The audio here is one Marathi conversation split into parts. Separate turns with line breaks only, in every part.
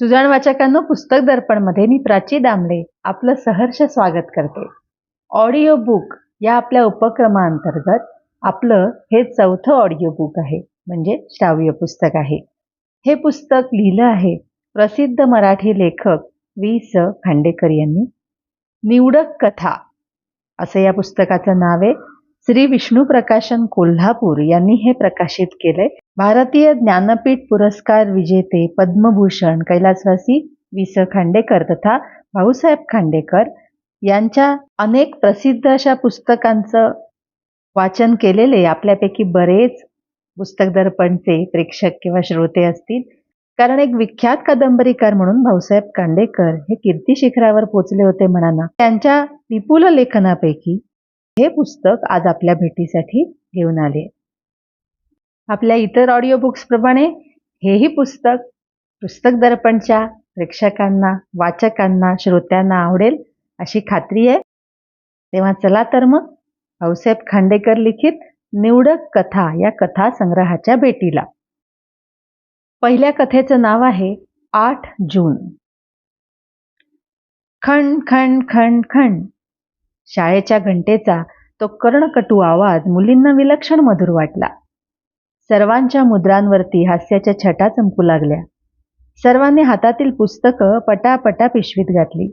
सुजाण वाचकांनो पुस्तक दर्पणमध्ये मी प्राची दामले आपलं सहर्ष स्वागत करते. ऑडिओ बुक या आपल्या उपक्रमाअंतर्गत आपलं हे चौथं ऑडिओ बुक आहे म्हणजे श्राव्य पुस्तक आहे. हे पुस्तक लिहिलं आहे प्रसिद्ध मराठी लेखक वी स खांडेकर यांनी. निवडक कथा असं या पुस्तकाचं नाव आहे. श्री विष्णू प्रकाशन कोल्हापूर यांनी हे प्रकाशित केलंय. भारतीय ज्ञानपीठ पुरस्कार विजेते पद्मभूषण कैलासवासी वि स खांडेकर तथा भाऊसाहेब खांडेकर यांच्या अनेक प्रसिद्ध अशा पुस्तकांचं वाचन केलेले आपल्यापैकी बरेच पुस्तक दर्पणचे प्रेक्षक किंवा श्रोते असतील. कारण एक विख्यात कादंबरीकार म्हणून भाऊसाहेब खांडेकर हे कीर्ती शिखरावर पोचले होते म्हणाना. त्यांच्या विपुल लेखनापैकी हे पुस्तक आज आपल्या भेटीसाठी घेऊन आले. आपल्या इतर ऑडिओ बुक्स प्रमाणे हेही पुस्तक पुस्तक दर्पणच्या प्रेक्षकांना वाचकांना श्रोत्यांना आवडेल अशी खात्री आहे. तेव्हा चला तर मग भाऊसाहेब खांडेकर लिखित निवडक कथा या कथा संग्रहाच्या भेटीला. पहिल्या कथेचं नाव आहे आठ जून. खण खण खण खण. शाळेच्या घंटेचा तो कर्णकटू आवाज मुलींना विलक्षण मधुर वाटला. सर्वांच्या मुद्रांवरती हास्याच्या छटा चमकू लागल्या. सर्वांनी हातातील पुस्तकं पटापटा पिशवीत घातली.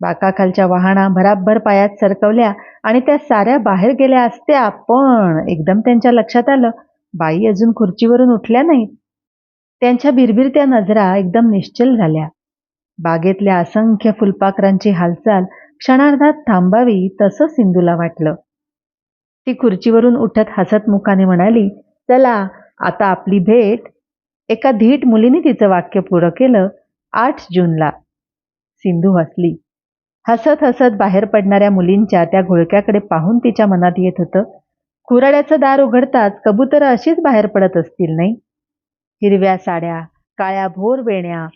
बाकाखालच्या वाहना भराभर पायात सरकवल्या आणि त्या साऱ्या बाहेर गेल्या असत्या पण एकदम त्यांच्या लक्षात आलं बाई अजून खुर्चीवरून उठल्या नाहीत. त्यांच्या बिरबिरत्या नजरा एकदम निश्चल झाल्या. बागेतल्या असंख्य फुलपाखरांची हालचाल क्षणार्धात थांबावी तसं सिंधूला वाटलं. ती खुर्चीवरून उठत हसत मुखाने म्हणाली चला आता आपली भेट. एका धीट मुलीने तिचं वाक्य पुरं केलं आठ जूनला. सिंधू हसली. हसत हसत बाहेर पडणाऱ्या मुलींच्या त्या घोळक्याकडे पाहून तिच्या मनात येत होतं खुराड्याचं दार उघडताच कबुतर अशीच बाहेर पडत असतील नाही? हिरव्या साड्या काळ्या भोर वेण्या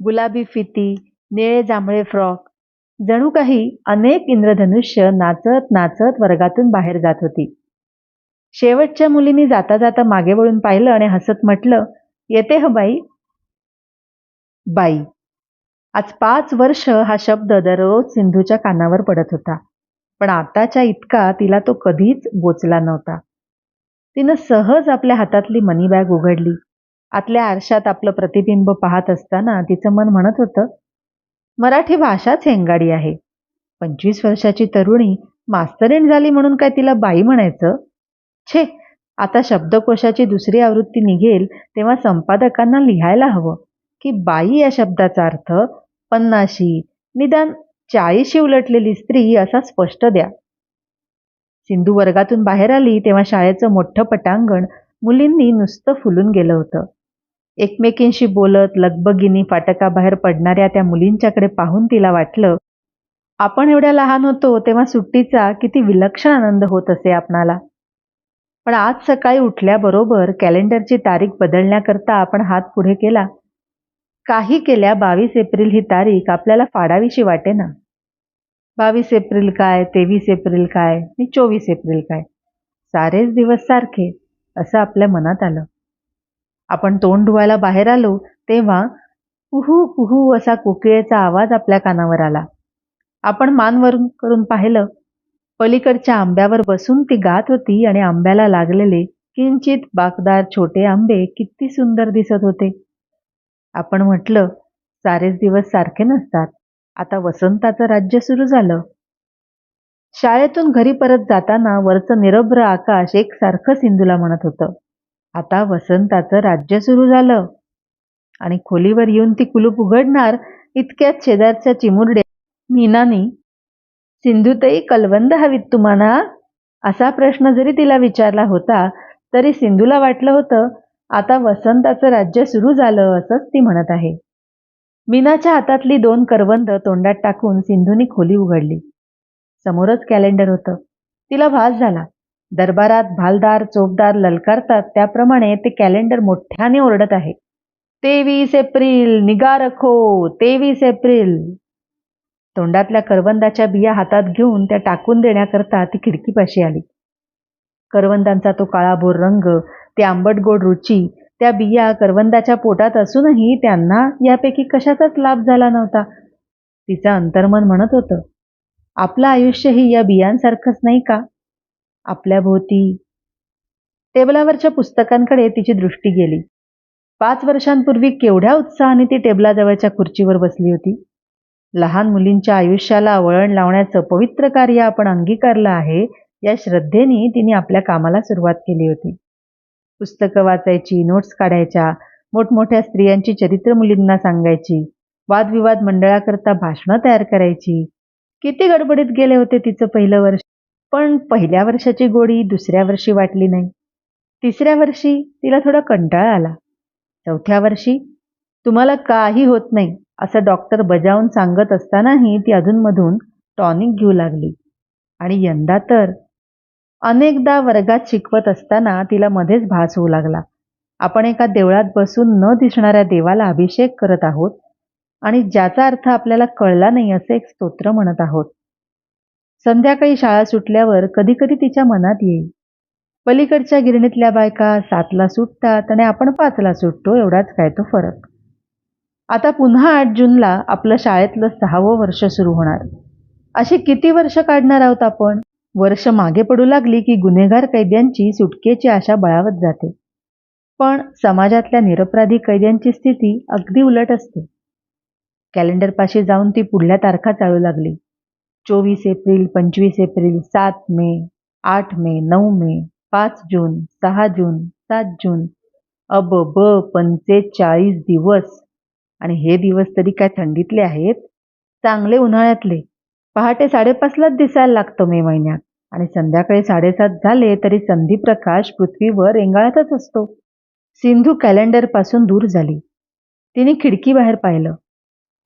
गुलाबी फिती निळे जांभळे फ्रॉक. जणू काही अनेक इंद्रधनुष्य नाचत नाचत वर्गातून बाहेर जात होती. शेवटच्या मुलीने जाता जाता मागे वळून पाहिलं आणि हसत म्हटलं येते ह बाई. बाई. आज पाच वर्ष हा शब्द दररोज सिंधूच्या कानावर पडत होता पण आताच्या इतका तिला तो कधीच बोचला नव्हता. तिनं सहज आपल्या हातातली मनी बॅग उघडली आतल्या आरशात आपलं प्रतिबिंब पाहत असताना तिचं मन म्हणत होतं मराठी भाषाच हेंगाडी आहे. पंचवीस वर्षाची तरुणी मास्तरीण झाली म्हणून काय तिला बाई म्हणायचं? छे आता शब्दकोशाची दुसरी आवृत्ती निघेल तेव्हा संपादकांना लिहायला हवं. की बाई या शब्दाचा अर्थ पन्नाशी निदान चाळीशी उलटलेली स्त्री असा स्पष्ट द्या. सिंधू वर्गातून बाहेर आली तेव्हा शाळेचं मोठं पटांगण मुलींनी नुसतं फुलून गेलं होतं. एकमेकींशी बोलत लगबगिनी फाटकाबाहेर पडणाऱ्या त्या मुलींच्याकडे पाहून तिला वाटलं आपण एवढ्या लहान होतो तेव्हा सुट्टीचा किती विलक्षण आनंद होत असे आपणाला. पण आज सकाळी उठल्याबरोबर कॅलेंडरची तारीख बदलण्याकरता आपण हात पुढे केला. काही केल्या बावीस एप्रिल ही तारीख आपल्याला फाडावीशी वाटे ना बावीस एप्रिल काय तेवीस एप्रिल काय आणि चोवीस एप्रिल काय? सारेच दिवस सारखे असं आपल्या मनात आलं. आपण तोंड धुवायला बाहेर आलो तेव्हा कुहू कुहू असा कोकिळेचा आवाज आपल्या कानावर आला. आपण मानवरून करून पाहिलं. पलीकडच्या आंब्यावर बसून ती गात होती आणि आंब्याला लागलेले किंचित बाकदार छोटे आंबे किती सुंदर दिसत होते. आपण म्हटलं सारेच दिवस सारखे नसतात. आता वसंताचं राज्य सुरू झालं. शाळेतून घरी परत जाताना वरचं निरभ्र आकाश एकसारखं सिंधूला म्हणत होतं. आता वसंताचं राज्य सुरू झालं. आणि खोलीवर येऊन ती कुलूप उघडणार इतक्यात शेजारच्या चिमुरड्या मीनानी सिंधुताई कलवंद हवीत तुम्हाला? असा प्रश्न जरी तिला विचारला होता तरी सिंधूला वाटलं होतं आता वसंताचं राज्य सुरू झालं असंच ती म्हणत आहे. मीनाच्या हातातली दोन करवंद तोंडात टाकून सिंधूनी खोली उघडली. समोरच कॅलेंडर होतं. तिला भास झाला. दरबारात भालदार चोपदार ललकारतात. त्याप्रमाणे ते कॅलेंडर मोठ्याने ओरडत आहे. तेवीस एप्रिल निगा रखो तेवीस एप्रिल. तोंडातल्या करवंदाच्या बिया हातात घेऊन त्या टाकून देण्याकरता ती खिडकीपाशी आली. करवंदांचा तो काळाभोर रंग ते आंबट गोड रुची त्या बिया करवंदाच्या पोटात असूनही त्यांना यापैकी कशाचाच लाभ झाला नव्हता. तिचं अंतर्मन म्हणत होतं आपलं आयुष्यही या बियांसारखंच नाही का? आपल्या भोवती टेबलावरच्या पुस्तकांकडे तिची दृष्टी गेली. पाच वर्षांपूर्वी केवढ्या उत्साहाने ती टेबलाजवळच्या खुर्चीवर बसली होती. लहान मुलींच्या आयुष्याला वळण लावण्याचं पवित्र कार्य आपण अंगीकारलं आहे या श्रद्धेने तिने आपल्या कामाला सुरुवात केली होती. पुस्तकं वाचायची नोट्स काढायच्या मोठमोठ्या स्त्रियांची चरित्र मुलींना सांगायची वादविवाद मंडळाकरता भाषणं तयार करायची. किती गडबडीत गेले होते तिचं पहिलं वर्ष. पण पहिल्या वर्षाची गोडी दुसऱ्या वर्षी वाटली नाही. तिसऱ्या वर्षी तिला थोडा कंटाळा आला. चौथ्या वर्षी तुम्हाला काही होत नाही असं डॉक्टर बजावून सांगत असतानाही ती अधूनमधून टॉनिक घेऊ लागली. आणि यंदा तर अनेकदा वर्गात शिकवत असताना तिला मध्येच भास होऊ लागला. आपण एका देवळात बसून न दिसणाऱ्या देवाला अभिषेक करत आहोत आणि ज्याचा अर्थ आपल्याला कळला नाही असे एक स्तोत्र म्हणत आहोत. संध्याकाळी शाळा सुटल्यावर कधी कधी तिच्या मनात येईल. पलीकडच्या गिरणीतल्या बायका सातला सुटतात आणि आपण पाचला सुटतो एवढाच काय तो फरक. आता पुन्हा आठ जूनला आपलं शाळेतलं सहावं वर्ष सुरू होणार. अशी किती वर्ष काढणार आहोत आपण? वर्ष मागे पडू लागली की गुन्हेगार कैद्यांची सुटकेची आशा बळावत जाते. पण समाजातल्या निरपराधी कैद्यांची स्थिती अगदी उलट असते. कॅलेंडरपाशी जाऊन ती पुढल्या तारखा चालू लागली. चोवीस एप्रिल पंचवीस एप्रिल सात मे आठ मे नऊ मे पाच जून सहा जून सात जून. अब ब पंचेचाळीस दिवस. आणि हे दिवस तरी काय थंडीतले आहेत? चांगले उन्हाळ्यातले. पहाटे साडेपाचलाच दिसायला लागतो मे महिन्यात. आणि संध्याकाळी साडेसात झाले तरी संधी प्रकाश पृथ्वीवर रेंगाळतच असतो. सिंधू कॅलेंडरपासून दूर झाली. तिने खिडकी बाहेर पाहिलं.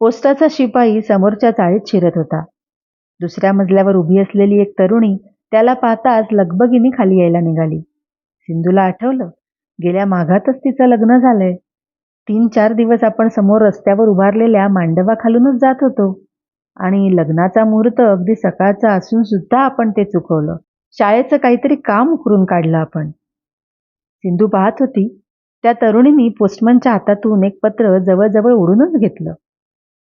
पोस्टाचा शिपाई समोरच्या चाळीत शिरत होता. दुसऱ्या मजल्यावर उभी असलेली एक तरुणी त्याला पाहताच लगबगीने खाली यायला निघाली. सिंधूला आठवलं गेल्या माघातच तिचं लग्न झालंय. तीन चार दिवस आपण समोर रस्त्यावर उभारलेल्या मांडवाखालूनच जात होतो. आणि लग्नाचा मुहूर्त अगदी सकाळचा असून सुद्धा आपण ते चुकवलं. शाळेचं काहीतरी काम उकरून काढलं आपण. सिंधू पाहत होती त्या तरुणीने पोस्टमनच्या हातातून एक पत्र जवळजवळ उडूनच घेतलं.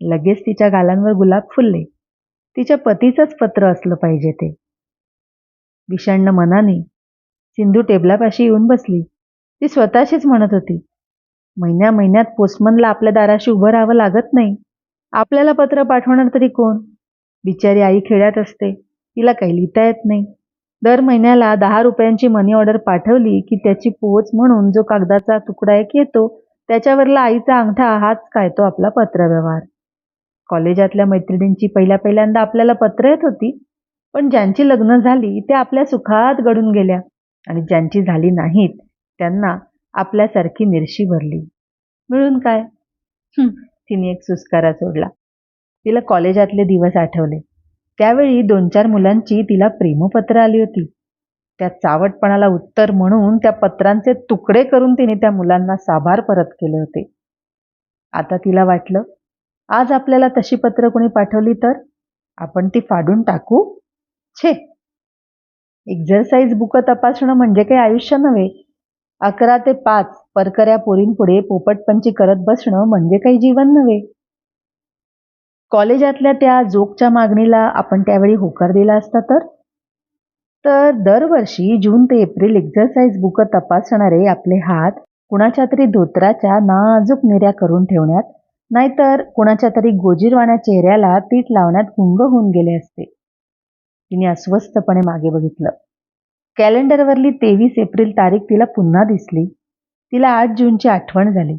लगेच तिच्या गालांवर गुलाब फुलले. तिच्या पतीचंच पत्र असलं पाहिजे ते. विषण्ण मनाने सिंधू टेबलापाशी येऊन बसली. ती स्वतःशीच म्हणत होती महिन्या महिन्यात पोस्टमनला आपल्या दाराशी उभं राहावं लागत नाही. आपल्याला पत्र पाठवणार तरी कोण? बिचारी आई खेड्यात असते. तिला काही लिहिता येत नाही. दर महिन्याला दहा रुपयांची मनी ऑर्डर पाठवली की त्याची पोच म्हणून जो कागदाचा तुकडा एक येतो त्याच्यावरला आईचा अंगठा हाच काय तो आपला पत्रव्यवहार. कॉलेजातल्या मैत्रिणींची पहिल्या पहिल्यांदा आपल्याला पत्र येत होती पण ज्यांची लग्न झाली त्या आपल्या सुखात घडून गेल्या. आणि ज्यांची झाली नाहीत त्यांना आपल्यासारखी निरशी भरली. मिळून काय? तिने एक सुस्कारा सोडला. तिला कॉलेजातले दिवस आठवले. त्यावेळी दोन चार मुलांची तिला प्रेमपत्र आली होती. त्या चावटपणाला उत्तर म्हणून त्या पत्रांचे तुकडे करून तिने त्या मुलांना साभार परत केले होते. आता तिला वाटलं आज आपल्याला तशी पत्र कोणी पाठवली तर? आपण ती फाडून टाकू? छे. एक्झरसाईज बुक तपासणं म्हणजे काही आयुष्य नव्हे. अकरा ते पाच परकऱ्या पोरींपुढे पोपटपंची करत बसणं म्हणजे काही जीवन नव्हे. कॉलेजातल्या त्या जोकच्या मागणीला आपण त्यावेळी होकार दिला असता तर? तर दरवर्षी जून ते एप्रिल एक्झरसाईज बुक तपासणारे आपले हात कुणाच्या तरी धोत्राच्या नाजूक निर्या करून ठेवण्यात नाहीतर कुणाच्या तरी गोजीरवाण्या चेहऱ्याला पीठ लावण्यात गुंग होऊन गेले असते. तिने अस्वस्थपणे मागे बघितलं. कॅलेंडरवरली तेवीस एप्रिल तारीख तिला पुन्हा दिसली. तिला आठ जूनची आठवण झाली.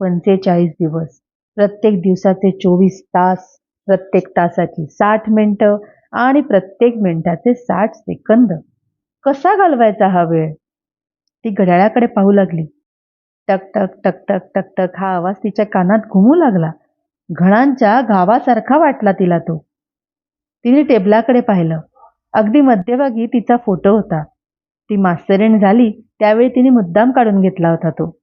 पंचेचाळीस दिवस. प्रत्येक दिवसाचे चोवीस तास प्रत्येक तासाची साठ मिनिटं आणि प्रत्येक मिनिटाचे साठ सेकंद. कसा घालवायचा हा वेळ? ती घड्याळाकडे पाहू लागली. टकटक टक टक टक टक हा आवाज तिच्या कानात घुमू लागला. घणांच्या गावासारखा वाटला तिला तो. तिने टेबलाकडे पाहिलं. अगदी मध्यभागी तिचा फोटो होता. ती मास्तरीण झाली त्यावेळी तिने मुद्दाम काढून घेतला होता तो.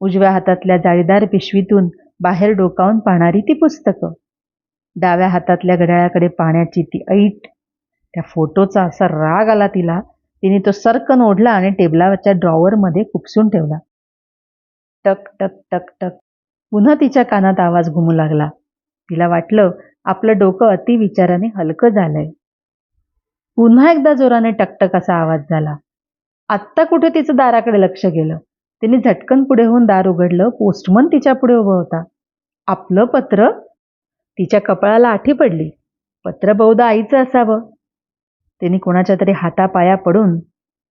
उजव्या हातातल्या जाळीदार पिशवीतून बाहेर डोकावून पाहणारी ती पुस्तकं. डाव्या हातातल्या घड्याळाकडे पाहण्याची ती ऐट. त्या फोटोचा असा राग आला तिला. तिने तो सर्कन ओढला आणि टेबलावरच्या ड्रॉवरमध्ये खुपसून ठेवला. टक टक टक टक. पुन्हा तिच्या कानात आवाज घुमू लागला. तिला वाटलं आपलं डोकं अतिविचाराने हलकं झालंय. पुन्हा एकदा जोराने टकटक असा आवाज झाला. आत्ता कुठे तिचं दाराकडे लक्ष गेलं? तिने झटकन पुढे होऊन दार उघडलं. पोस्टमन तिच्या पुढे उभं होता. आपलं पत्र? तिच्या कपाळाला आठी पडली. पत्र बहुधा आईचं असावं. तिने कोणाच्या तरी हातापाया पडून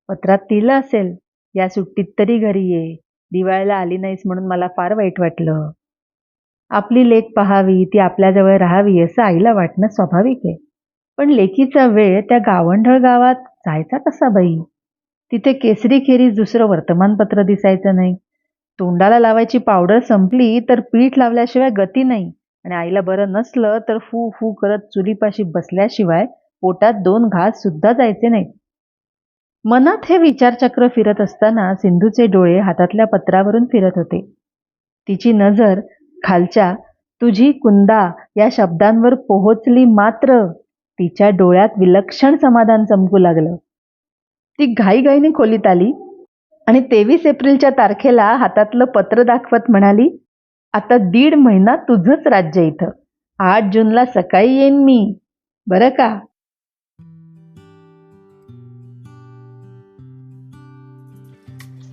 पत्रात तिला असेल या सुट्टीत तरी घरी ये. दिवाळीला आली नाहीस म्हणून मला फार वाईट वाटलं. आपली लेख पहावी ती आपल्याजवळ राहावी असं आईला वाटणं स्वाभाविक आहे. पण लेकीचा वेळ त्या गावंढळ गावात जायचा कसा बाई? तिथे केसरी खेरीज दुसरं वर्तमानपत्र दिसायचं नाही. तोंडाला लावायची पावडर संपली तर पीठ लावल्याशिवाय गती नाही. आणि आईला बरं नसलं तर फू फू करत चुलीपाशी बसल्याशिवाय पोटात दोन घास सुद्धा जायचे नाहीत. मनात हे विचारचक्र फिरत असताना सिंधूचे डोळे हातातल्या पत्रावरून फिरत होते. तिची नजर खालच्या तुझी कुंदा या शब्दांवर पोहोचली मात्र तिच्या डोळ्यात विलक्षण समाधान चमकू लागलं. ती घाईघाईने खोलीत आली आणि तेवीस एप्रिलच्या तारखेला हातातलं पत्र दाखवत म्हणाली आता दीड महिना तुझंच राज्य इथं. आठ जूनला सकाळी येईन मी. बरं का?